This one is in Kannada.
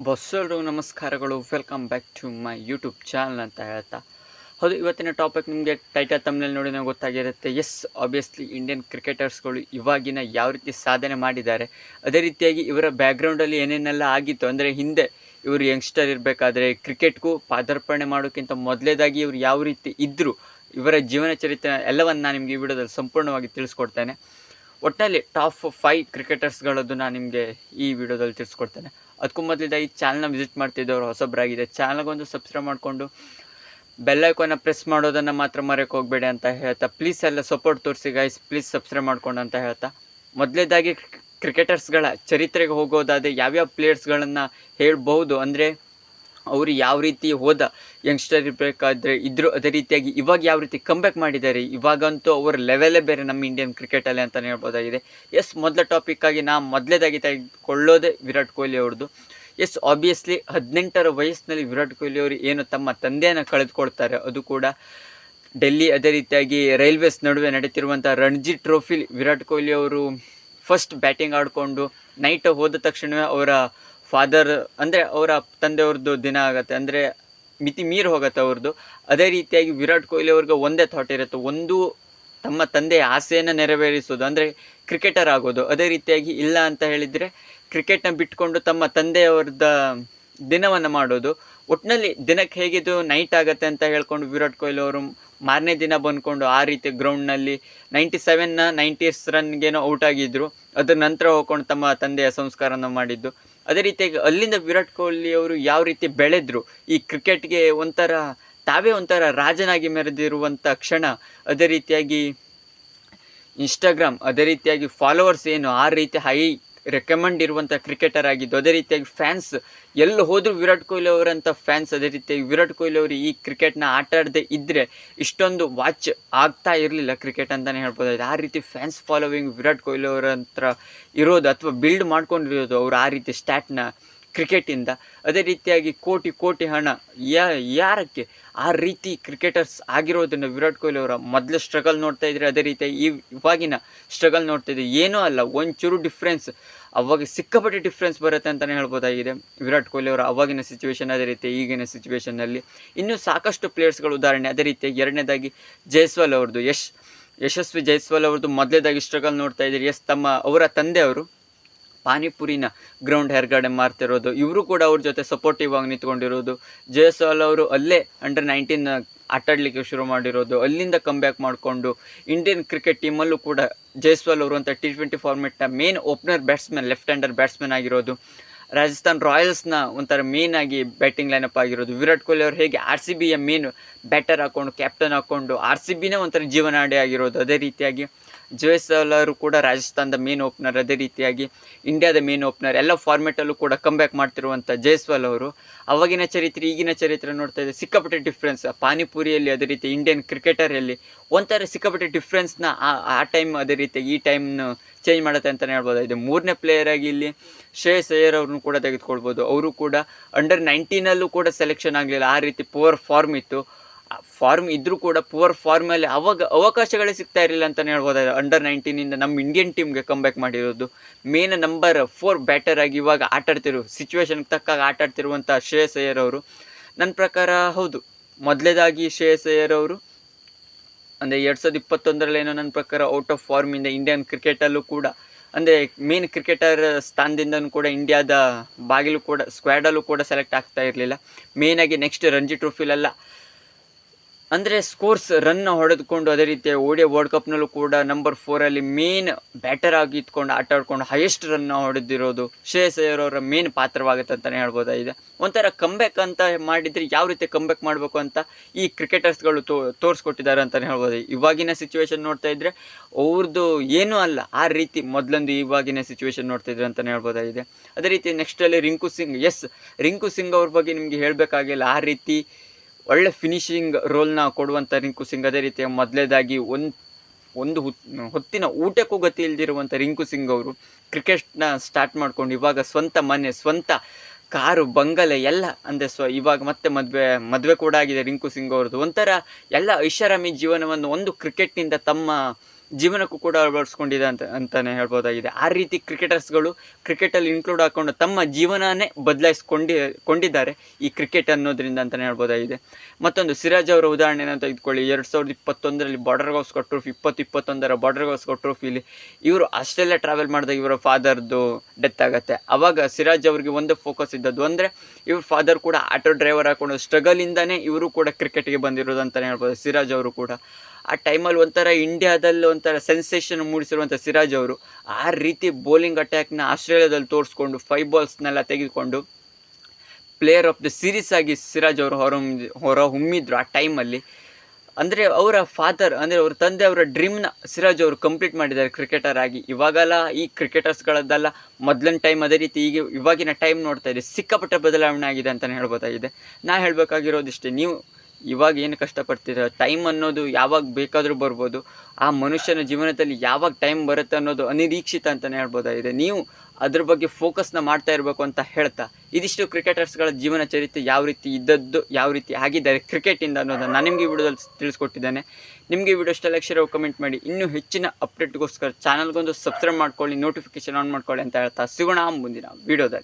ಬಸ್ಸರು ನಮಸ್ಕಾರಗಳು. Welcome back to my YouTube channel ಅಂತ ಹೇಳ್ತಾ. ಹೌದು, ಇವತ್ತಿನ ಟಾಪಿಕ್ ನಿಮಗೆ ಟೈಟಲ್ ತಮ್ಮಲ್ಲಿ ನೋಡಿ ನಾವು ಗೊತ್ತಾಗಿರುತ್ತೆ ಎಸ್ ಆಬ್ವಿಯಸ್ಲಿ ಇಂಡಿಯನ್ ಕ್ರಿಕೆಟರ್ಸ್ಗಳು ಇವಾಗಿನ ಯಾವ ರೀತಿ ಸಾಧನೆ ಮಾಡಿದ್ದಾರೆ. ಅದೇ ರೀತಿಯಾಗಿ ಇವರ ಬ್ಯಾಕ್ಗ್ರೌಂಡಲ್ಲಿ ಏನೇನೆಲ್ಲ ಆಗಿತ್ತು. ಅಂದರೆ ಹಿಂದೆ ಇವರು ಯಂಗ್ಸ್ಟರ್ ಇರಬೇಕಾದ್ರೆ ಕ್ರಿಕೆಟ್ಗೂ ಪಾದಾರ್ಪಣೆ ಮಾಡೋಕ್ಕಿಂತ ಮೊದಲೇದಾಗಿ ಇವರು ಯಾವ ರೀತಿ ಇದ್ದರು ಇವರ ಜೀವನ ಚರಿತ್ರೆ ಎಲ್ಲವನ್ನು ನಾನು ನಿಮಗೆ ಈ ವಿಡಿಯೋದಲ್ಲಿ ಸಂಪೂರ್ಣವಾಗಿ ತಿಳಿಸ್ಕೊಡ್ತೇನೆ. ಒಟ್ಟಿನಲ್ಲಿ ಟಾಪ್ ಫೈವ್ ಕ್ರಿಕೆಟರ್ಸ್ಗಳದ್ದು ನಾನು ನಿಮಗೆ ಈ ವಿಡಿಯೋದಲ್ಲಿ ತಿಳಿಸ್ಕೊಡ್ತೇನೆ. ಅದಕ್ಕೂ ಮೊದಲಿದಾಗಿ ಚಾನಲ್ನ ವಿಸಿಟ್ ಮಾಡ್ತಿದ್ದವರು ಹೊಸಬ್ರಾಗಿದೆ. ಚಾನಲ್ಗೊಂದು ಸಬ್ಸ್ಕ್ರೈಬ್ ಮಾಡಿಕೊಂಡು ಬೆಲ್ಲೈಕೋನ ಪ್ರೆಸ್ ಮಾಡೋದನ್ನು ಮಾತ್ರ ಮರೆಯೋಕೆ ಹೋಗಬೇಡಿ ಅಂತ ಹೇಳ್ತಾ ಪ್ಲೀಸ್ ಎಲ್ಲ ಸಪೋರ್ಟ್ ತೋರಿಸಿ ಗೈಸ್ ಪ್ಲೀಸ್ ಸಬ್ಸ್ಕ್ರೈಬ್ ಮಾಡ್ಕೊಂಡು ಅಂತ ಹೇಳ್ತಾ. ಮೊದಲೇದಾಗಿ ಕ್ರಿಕೆಟರ್ಸ್ಗಳ ಚರಿತ್ರೆಗೆ ಹೋಗೋದಾದರೆ ಯಾವ್ಯಾವ ಪ್ಲೇಯರ್ಸ್ಗಳನ್ನು ಹೇಳ್ಬೋದು ಅಂದರೆ ಅವರು ಯಾವ ರೀತಿ ಹೋದ ಯಂಗ್ಸ್ಟರ್ ಇರಬೇಕಾದ್ರೆ ಇದ್ರು ಅದೇ ರೀತಿಯಾಗಿ ಇವಾಗ ಯಾವ ರೀತಿ ಕಂಬ್ಯಾಕ್ ಮಾಡಿದ್ದಾರೆ, ಇವಾಗಂತೂ ಅವರ ಲೆವೆಲೇ ಬೇರೆ ನಮ್ಮ ಇಂಡಿಯನ್ ಕ್ರಿಕೆಟಲ್ಲಿ ಅಂತಲೇ ಹೇಳ್ಬೋದಾಗಿದೆ. ಎಸ್ ಮೊದಲ ಟಾಪಿಕ್ಕಾಗಿ ನಾ ಮೊದಲೇದಾಗಿ ತೆಗೆದುಕೊಳ್ಳೋದೇ ವಿರಾಟ್ ಕೊಹ್ಲಿ ಅವ್ರದ್ದು ಎಸ್ ಆಬ್ವಿಯಸ್ಲಿ ಹದಿನೆಂಟರ ವಯಸ್ಸಿನಲ್ಲಿ ವಿರಾಟ್ ಕೊಹ್ಲಿ ಅವರು ಏನು ತಮ್ಮ ತಂದೆಯನ್ನು ಕಳೆದುಕೊಳ್ತಾರೆ, ಅದು ಕೂಡ ಡೆಲ್ಲಿ ಅದೇ ರೀತಿಯಾಗಿ ರೈಲ್ವೇಸ್ ನಡುವೆ ನಡೀತಿರುವಂಥ ರಣಜಿ ಟ್ರೋಫಿಲಿ ವಿರಾಟ್ ಕೊಹ್ಲಿ ಅವರು ಫಸ್ಟ್ ಬ್ಯಾಟಿಂಗ್ ಆಡಿಕೊಂಡು ನೈಟ್ ಹೋದ ತಕ್ಷಣವೇ ಅವರ ಫಾದರ್ ಅಂದರೆ ಅವರ ತಂದೆಯವ್ರದ್ದು ದಿನ ಆಗುತ್ತೆ. ಅಂದರೆ ಮಿತಿ ಮೀರಿ ಹೋಗುತ್ತೆ ಅವ್ರದ್ದು. ಅದೇ ರೀತಿಯಾಗಿ ವಿರಾಟ್ ಕೊಹ್ಲಿ ಅವ್ರಿಗೆ ಒಂದೇ ಥಾಟ್ ಇರುತ್ತೆ. ಒಂದು ತಮ್ಮ ತಂದೆಯ ಆಸೆಯನ್ನು ನೆರವೇರಿಸೋದು. ಅಂದರೆ ಕ್ರಿಕೆಟರ್ ಆಗೋದು. ಅದೇ ರೀತಿಯಾಗಿ ಇಲ್ಲ ಅಂತ ಹೇಳಿದರೆ ಕ್ರಿಕೆಟ್ನ ಬಿಟ್ಕೊಂಡು ತಮ್ಮ ತಂದೆಯವ್ರದ ದಿನವನ್ನು ಮಾಡೋದು. ಒಟ್ಟಿನಲ್ಲಿ ದಿನಕ್ಕೆ ಹೇಗಿದ್ದು ನೈಟ್ ಆಗುತ್ತೆ ಅಂತ ಹೇಳ್ಕೊಂಡು ವಿರಾಟ್ ಕೊಹ್ಲಿ ಅವರು ಮಾರನೇ ದಿನ ಬಂದ್ಕೊಂಡು ಆ ರೀತಿ ಗ್ರೌಂಡ್ನಲ್ಲಿ ನೈಂಟಿ ಸೆವೆನ್ನ ನೈಂಟೀಸ್ ರನ್ಗೇನೋ ಔಟ್ ಆಗಿದ್ದರು ಅದ್ರ ನಂತರ ಹೋಗ್ಕೊಂಡು ತಮ್ಮ ತಂದೆಯ ಸಂಸ್ಕಾರನ ಮಾಡಿದ್ದು. ಅದೇ ರೀತಿಯಾಗಿ ಅಲ್ಲಿಂದ ವಿರಾಟ್ ಕೊಹ್ಲಿ ಅವರು ಯಾವ ರೀತಿ ಬೆಳೆದ್ರು, ಈ ಕ್ರಿಕೆಟ್ಗೆ ಒಂಥರ ತಾವೇ ಒಂಥರ ರಾಜನಾಗಿ ಮೆರೆದಿರುವಂಥ ಕ್ಷಣ, ಅದೇ ರೀತಿಯಾಗಿ ಇನ್ಸ್ಟಾಗ್ರಾಮ್ ಅದೇ ರೀತಿಯಾಗಿ ಫಾಲೋವರ್ಸ್ ಏನು ಆ ರೀತಿ ಹೈ ರೆಕಮೆಂಡ್ ಇರುವಂಥ ಕ್ರಿಕೆಟರ್ ಆಗಿದ್ದು, ಅದೇ ರೀತಿಯಾಗಿ ಫ್ಯಾನ್ಸ್ ಎಲ್ಲಿ ಹೋದರೂ ವಿರಾಟ್ ಕೊಹ್ಲಿ ಅವರಂಥ ಫ್ಯಾನ್ಸ್ ಅದೇ ರೀತಿಯಾಗಿ ವಿರಾಟ್ ಕೊಹ್ಲಿ ಅವರು ಈ ಕ್ರಿಕೆಟ್ನ ಆಟ ಇದ್ದರೆ ಇಷ್ಟೊಂದು ವಾಚ್ ಆಗ್ತಾ ಇರಲಿಲ್ಲ ಕ್ರಿಕೆಟ್ ಅಂತಲೇ ಹೇಳ್ಬೋದಾಗಿದೆ. ಆ ರೀತಿ ಫ್ಯಾನ್ಸ್ ಫಾಲೋವಿಂಗ್ ವಿರಾಟ್ ಕೊಹ್ಲಿ ಅವರ ಹತ್ರ ಇರೋದು ಅಥವಾ ಬಿಲ್ಡ್ ಮಾಡ್ಕೊಂಡಿರೋದು ಅವರು ಆ ರೀತಿ ಸ್ಟ್ಯಾಟ್ನ ಕ್ರಿಕೆಟಿಂದ. ಅದೇ ರೀತಿಯಾಗಿ ಕೋಟಿ ಕೋಟಿ ಹಣ. ಯಾರಕ್ಕೆ? ಆ ರೀತಿ ಕ್ರಿಕೆಟರ್ಸ್ ಆಗಿರೋದನ್ನು ವಿರಾಟ್ ಕೊಹ್ಲಿ ಅವರ ಮೊದಲು ಸ್ಟ್ರಗಲ್ ನೋಡ್ತಾ ಇದ್ರೆ ಅದೇ ರೀತಿಯಾಗಿ ಈ ಇವಾಗಿನ ಸ್ಟ್ರಗಲ್ ನೋಡ್ತಾ ಇದ್ದೀವಿ ಏನೂ ಅಲ್ಲ, ಒಂಚೂರು ಡಿಫ್ರೆನ್ಸ್ ಅವಾಗ ಸಿಕ್ಕಾಪಟ್ಟೆ ಡಿಫ್ರೆನ್ಸ್ ಬರುತ್ತೆ ಅಂತಲೇ ಹೇಳ್ಬೋದಾಗಿದೆ. ವಿರಾಟ್ ಕೊಹ್ಲಿ ಅವರ ಅವಾಗಿನ ಸಿಚುವೇಶನ್ ಅದೇ ರೀತಿ ಈಗಿನ ಸಿಚುವೇಷನ್ನಲ್ಲಿ ಇನ್ನೂ ಸಾಕಷ್ಟು ಪ್ಲೇಯರ್ಸ್ಗಳು ಉದಾಹರಣೆ, ಅದೇ ರೀತಿಯಾಗಿ ಎರಡನೇದಾಗಿ ಜೈಸ್ವಾಲ್ ಅವ್ರದ್ದು. ಯಶ್, ಯಶಸ್ವಿ ಜೈಸ್ವಾಲ್ ಅವ್ರದ್ದು ಮೊದಲೇದಾಗಿ ಸ್ಟ್ರಗಲ್ ನೋಡ್ತಾ ಇದ್ದೀರಿ ಎಸ್ ತಮ್ಮ ಅವರ ತಂದೆಯವರು ಪಾನಿಪುರಿನ ಗ್ರೌಂಡ್ ಹೆರ್ಗಡೆ ಮಾರ್ತಿರೋದು. ಇವರು ಕೂಡ ಅವ್ರ ಜೊತೆ ಸಪೋರ್ಟಿವ್ ಆಗಿ ನಿಂತ್ಕೊಂಡಿರೋದು. ಜಯಸ್ವಾಲ್ ಅವರು ಅಲ್ಲೇ ಅಂಡರ್ ನೈನ್ಟೀನ್ ಆಟಾಡಲಿಕ್ಕೆ ಶುರು ಮಾಡಿರೋದು. ಅಲ್ಲಿಂದ ಕಮ್ಬ್ಯಾಕ್ ಮಾಡಿಕೊಂಡು ಇಂಡಿಯನ್ ಕ್ರಿಕೆಟ್ ಟೀಮಲ್ಲೂ ಕೂಡ ಜೈಸ್ವಾಲ್ ಅವರು ಅಂತ T twenty ಫಾರ್ಮೆಟ್ನ main opener batsman left hander batsman ಆಗಿರೋದು. ರಾಜಸ್ಥಾನ್ ರಾಯಲ್ಸ್ನ ಒಂಥರ ಮೇನ್ ಆಗಿ ಬ್ಯಾಟಿಂಗ್ ಲೈನಪ್ ಆಗಿರೋದು. ವಿರಾಟ್ ಕೊಹ್ಲಿ ಅವರು ಹೇಗೆ ಆರ್ ಸಿ ಬಿಯ ಮೇನ್ ಬ್ಯಾಟರ್ ಹಾಕ್ಕೊಂಡು ಕ್ಯಾಪ್ಟನ್ ಹಾಕ್ಕೊಂಡು ಆರ್ ಸಿ ಬಿನೇ ಒಂಥರ ಜೀವನಾಡಿ ಆಗಿರೋದು. ಅದೇ ರೀತಿಯಾಗಿ ಜೋಯ್ಸಲ್ ಅವರು ಕೂಡ ರಾಜಸ್ಥಾನದ ಮೇನ್ ಓಪನರ್ ಅದೇ ರೀತಿಯಾಗಿ ಇಂಡಿಯಾದ ಮೇನ್ ಓಪನರ್ ಎಲ್ಲ ಫಾರ್ಮೆಟಲ್ಲೂ ಕೂಡ ಕಮ್ಬ್ಯಾಕ್ ಮಾಡ್ತಿರುವಂಥ ಜೈಸ್ವಾಲ್ ಅವರು. ಅವಾಗಿನ ಚರಿತ್ರೆ, ಈಗಿನ ಚರಿತ್ರೆ ನೋಡ್ತಾ ಇದ್ದೆ ಸಿಕ್ಕಾಪಟ್ಟೆ ಡಿಫ್ರೆನ್ಸ್ ಪಾನಿಪುರಿಯಲ್ಲಿ ಅದೇ ರೀತಿ ಇಂಡಿಯನ್ ಕ್ರಿಕೆಟರಲ್ಲಿ ಒಂಥರ ಸಿಕ್ಕಾಪಟ್ಟೆ ಡಿಫ್ರೆನ್ಸ್ನ ಆ ಟೈಮ್ ಅದೇ ರೀತಿ ಈ ಟೈಮ್ನ ಚೇಂಜ್ ಮಾಡುತ್ತೆ ಅಂತಲೇ ಇದು ಮೂರನೇ ಪ್ಲೇಯರ್ ಆಗಿ ಇಲ್ಲಿ ಶ್ರೇಯಸ್ ಅಯ್ಯರ್ ಅವ್ರನ್ನೂ ಕೂಡ ತೆಗೆದುಕೊಳ್ಬೋದು. ಅವರು ಕೂಡ ಅಂಡರ್ ನೈನ್ಟೀನಲ್ಲೂ ಕೂಡ ಸೆಲೆಕ್ಷನ್ ಆಗಲಿಲ್ಲ. ಆ ರೀತಿ ಪುವರ್ ಫಾರ್ಮ್ ಇತ್ತು. ಫಾರ್ಮ್ ಇದ್ದರೂ ಕೂಡ ಪುವರ್ ಫಾರ್ಮಲ್ಲಿ ಅವಾಗ ಅವಕಾಶಗಳೇ ಸಿಗ್ತಾ ಇರಲಿಲ್ಲ ಅಂತಲೇ ಹೇಳ್ಬೋದಾಗಿದೆ. ಅಂಡರ್ ನೈನ್ಟೀನಿಂದ ನಮ್ಮ ಇಂಡಿಯನ್ ಟೀಮ್ಗೆ ಕಮ್ಬ್ಯಾಕ್ ಮಾಡಿರೋದು. ಮೇನ್ ನಂಬರ್ ಫೋರ್ ಬ್ಯಾಟರ್ ಆಗಿ ಇವಾಗ ಆಟಾಡ್ತಿರೋ ಸಿಚುವೇಶನ್ಗೆ ತಕ್ಕಾಗ ಆಟಾಡ್ತಿರುವಂಥ ಶ್ರೇಯಸ್ ಅಯ್ಯರ್ ಅವರು. ನನ್ನ ಪ್ರಕಾರ ಹೌದು. ಮೊದಲೇದಾಗಿ ಶ್ರೇಯಸ್ ಅಯ್ಯರ್ ಅವರು ಅಂದರೆ ಎರಡು ಸಾವಿರದ ಇಪ್ಪತ್ತೊಂದರಲ್ಲಿ ಏನೋ ನನ್ನ ಪ್ರಕಾರ ಔಟ್ ಆಫ್ ಫಾರ್ಮಿಂದ ಇಂಡಿಯನ್ ಕ್ರಿಕೆಟಲ್ಲೂ ಕೂಡ, ಅಂದರೆ ಮೇನ್ ಕ್ರಿಕೆಟರ್ ಸ್ಥಾನದಿಂದನೂ ಕೂಡ ಇಂಡಿಯಾದ ಬಾಗಿಲು ಕೂಡ ಸ್ಕ್ವಾಡಲ್ಲೂ ಕೂಡ ಸೆಲೆಕ್ಟ್ ಆಗ್ತಾ ಇರಲಿಲ್ಲ. ಮೇನಾಗಿ ನೆಕ್ಸ್ಟ್ ರಂಜಿ ಟ್ರೋಫಿಲೆಲ್ಲ ಅಂದರೆ ಸ್ಕೋರ್ಸ್ ರನ್ ಹೊಡೆದುಕೊಂಡು ಅದೇ ರೀತಿ ಓಡಿಯ ವರ್ಲ್ಡ್ ಕಪ್ನಲ್ಲೂ ಕೂಡ ನಂಬರ್ ಫೋರಲ್ಲಿ ಮೇನ್ ಬ್ಯಾಟರ್ ಆಗಿ ಇದ್ಕೊಂಡು ಆಟ ಆಡ್ಕೊಂಡು ಹೈಯೆಸ್ಟ್ ರನ್ ಹೊಡೆದಿರೋದು ಶ್ರೇಯಸ್ ಅಯ್ಯರ್ ಅವರ ಮೇನ್ ಪಾತ್ರವಾಗುತ್ತೆ ಅಂತಲೇ ಹೇಳ್ಬೋದಾಗಿದೆ ಒಂಥರ ಕಂಬ್ಯಾಕ್ ಅಂತ ಮಾಡಿದರೆ ಯಾವ ರೀತಿ ಕಂಬ್ಯಾಕ್ ಮಾಡಬೇಕು ಅಂತ ಈ ಕ್ರಿಕೆಟರ್ಸ್ಗಳು ತೋ, ತೋರಿಸ್ಕೊಟ್ಟಿದ್ದಾರೆ ಅಂತಲೇ ಹೇಳ್ಬೋದು? ಇವಾಗಿನ ಸಿಚುವೇಶನ್ ನೋಡ್ತಾ ಇದ್ದರೆ ಅವ್ರದ್ದು ಏನೂ ಅಲ್ಲ, ಆ ರೀತಿ ಮೊದಲೊಂದು ಇವಾಗಿನ ಸಿಚುವೇಶನ್ ನೋಡ್ತಾ ಇದ್ರೆ ಅಂತಲೇ ಹೇಳ್ಬೋದಾಗಿದೆ ಅದೇ ರೀತಿ ನೆಕ್ಸ್ಟಲ್ಲಿ ರಿಂಕು ಸಿಂಗ್ ಎಸ್ ರಿಂಕು ಸಿಂಗ್ ಅವ್ರ ಬಗ್ಗೆ ನಿಮಗೆ ಹೇಳಬೇಕಾಗಿಲ್ಲ, ಆ ರೀತಿ ಒಳ್ಳೆ ಫಿನಿಶಿಂಗ್ ರೋಲ್ನ ಕೊಡುವಂಥ ರಿಂಕು ಸಿಂಗ್. ಅದೇ ರೀತಿಯ ಮೊದಲೇದಾಗಿ ಒಂದು ಒಂದು ಹೊತ್ತಿನ ಊಟಕ್ಕೂ ಗತಿ ಇಲ್ದಿರುವಂಥ ರಿಂಕು ಸಿಂಗ್ ಅವರು ಕ್ರಿಕೆಟ್ನ ಸ್ಟಾರ್ಟ್ ಮಾಡ್ಕೊಂಡು ಇವಾಗ ಸ್ವಂತ ಮನೆ, ಸ್ವಂತ ಕಾರು, ಬಂಗಲೆ ಎಲ್ಲ ಅಂದರೆ ಸ್ವ, ಇವಾಗ ಮತ್ತೆ ಮದುವೆ ಮದುವೆ ಕೂಡ ಆಗಿದೆ ರಿಂಕು ಸಿಂಗ್ ಅವ್ರದ್ದು. ಒಂಥರ ಎಲ್ಲ ಐಷಾರಾಮಿ ಜೀವನವನ್ನು ಒಂದು ಕ್ರಿಕೆಟ್ನಿಂದ ತಮ್ಮ ಜೀವನಕ್ಕೂ ಕೂಡ ಅಳವಡಿಸ್ಕೊಂಡಿದೆ ಅಂತ ಅಂತಲೇ ಹೇಳ್ಬೋದಾಗಿದೆ. ಆ ರೀತಿ ಕ್ರಿಕೆಟರ್ಸ್ಗಳು ಕ್ರಿಕೆಟಲ್ಲಿ ಇನ್ಕ್ಲೂಡ್ ಹಾಕೊಂಡು ತಮ್ಮ ಜೀವನನೇ ಬದಲಾಯಿಸ್ಕೊಂಡಿ, ಕೊಂಡಿದ್ದಾರೆ ಈ ಕ್ರಿಕೆಟ್ ಅನ್ನೋದ್ರಿಂದ ಅಂತಲೇ ಹೇಳ್ಬೋದಾಗಿದೆ. ಮತ್ತೊಂದು, ಸಿರಾಜ್ ಅವರ ಉದಾಹರಣೆನ ತೆಗೆದುಕೊಳ್ಳಿ. ಎರಡು ಸಾವಿರದ ಇಪ್ಪತ್ತೊಂದರಲ್ಲಿ ಬಾರ್ಡರ್ ಗೌಸ್ಕರ್ ಟ್ರೋಫಿ ಇಪ್ಪತ್ತು ಇಪ್ಪತ್ತೊಂದರ ಬಾರ್ಡರ್ ಗೌಸ್ಕರ್ ಟ್ರೋಫಿಲಿ ಇವರು ಆಸ್ಟ್ರೇಲಿಯಾ ಟ್ರಾವೆಲ್ ಮಾಡಿದಾಗ ಇವರ ಫಾದರ್ದು ಡೆತ್ ಆಗುತ್ತೆ. ಆವಾಗ ಸಿರಾಜ್ ಅವರಿಗೆ ಒಂದು ಫೋಕಸ್ ಇದ್ದದ್ದು ಅಂದರೆ ಇವ್ರ ಫಾದರ್ ಕೂಡ ಆಟೋ ಡ್ರೈವರ್ ಹಾಕೊಂಡು ಸ್ಟ್ರಗಲಿಂದನೇ ಇವರು ಕೂಡ ಕ್ರಿಕೆಟ್ಗೆ ಬಂದಿರೋದು ಅಂತಲೇ ಹೇಳ್ಬೋದು, ಸಿರಾಜ್ ಅವರು ಕೂಡ. ಆ ಟೈಮಲ್ಲಿ ಒಂಥರ ಇಂಡಿಯಾದಲ್ಲಿ ಒಂಥರ ಸೆನ್ಸೇಷನ್ ಮೂಡಿಸಿರುವಂಥ ಸಿರಾಜ್ ಅವರು, ಆ ರೀತಿ ಬೌಲಿಂಗ್ ಅಟ್ಯಾಕ್ನ ಆಸ್ಟ್ರೇಲಿಯಾದಲ್ಲಿ ತೋರಿಸ್ಕೊಂಡು ಫೈವ್ ಬಾಲ್ಸ್ನೆಲ್ಲ ತೆಗೆದುಕೊಂಡು ಪ್ಲೇಯರ್ ಆಫ್ ದ ಸೀರೀಸ್ ಆಗಿ ಸಿರಾಜ್ ಅವರು ಹೊರ ಹೊರ ಹೊಮ್ಮಿದ್ರು ಆ ಟೈಮಲ್ಲಿ. ಅಂದರೆ ಅವರ ಫಾದರ್ ಅಂದರೆ ಅವ್ರ ತಂದೆ ಅವರ ಡ್ರೀಮ್ನ ಸಿರಾಜ್ ಅವರು ಕಂಪ್ಲೀಟ್ ಮಾಡಿದ್ದಾರೆ ಕ್ರಿಕೆಟರ್ ಆಗಿ. ಇವಾಗೆಲ್ಲ ಈ ಕ್ರಿಕೆಟರ್ಸ್ಗಳದ್ದೆಲ್ಲ ಮೊದಲಿನ ಟೈಮ್ ಅದೇ ರೀತಿ ಈಗ ಇವಾಗಿನ ಟೈಮ್ ನೋಡ್ತಾ ಇದೆ ಸಿಕ್ಕಾಪಟ್ಟೆ ಬದಲಾವಣೆ ಆಗಿದೆ ಅಂತಲೇ ಹೇಳ್ಬೋದಾಗಿದೆ. ನಾ ಹೇಳಬೇಕಾಗಿರೋದಿಷ್ಟೇ, ನೀವು ಇವಾಗ ಏನು ಕಷ್ಟಪಡ್ತೀರ? ಟೈಮ್ ಅನ್ನೋದು ಯಾವಾಗ ಬೇಕಾದರೂ ಬರ್ಬೋದು. ಆ ಮನುಷ್ಯನ ಜೀವನದಲ್ಲಿ ಯಾವಾಗ ಟೈಮ್ ಬರುತ್ತೆ ಅನ್ನೋದು ಅನಿರೀಕ್ಷಿತ ಅಂತಲೇ ಹೇಳ್ಬೋದಾಗಿದೆ ನೀವು ಅದ್ರ ಬಗ್ಗೆ ಫೋಕಸ್ನ ಮಾಡ್ತಾ ಇರಬೇಕು ಅಂತ ಹೇಳ್ತಾ, ಇದಿಷ್ಟು ಕ್ರಿಕೆಟರ್ಸ್ಗಳ ಜೀವನ ಚರಿತ್ರೆ ಯಾವ ರೀತಿ ಇದ್ದದ್ದು, ಯಾವ ರೀತಿ ಆಗಿದ್ದಾರೆ ಕ್ರಿಕೆಟಿಂದ ಅನ್ನೋದನ್ನು ನಾನು ನಿಮಗೆ ವಿಡಿಯೋದಲ್ಲಿ ತಿಳಿಸ್ಕೊಟ್ಟಿದ್ದೇನೆ. ನಿಮಗೆ ವಿಡಿಯೋ ಇಷ್ಟ ಲಕ್ಷ ಕಮೆಂಟ್ ಮಾಡಿ. ಇನ್ನೂ ಹೆಚ್ಚಿನ ಅಪ್ಡೇಟ್ಗೋಸ್ಕರ ಚಾನಲ್ಗೊಂದು ಸಬ್ಸ್ಕ್ರೈಬ್ ಮಾಡ್ಕೊಳ್ಳಿ ನೋಟಿಫಿಕೇಶನ್ ಆನ್ ಮಾಡ್ಕೊಳ್ಳಿ ಅಂತ ಹೇಳ್ತಾ, ಸಿಗೋಣ ಮುಂದಿನ ವಿಡಿಯೋದಲ್ಲಿ.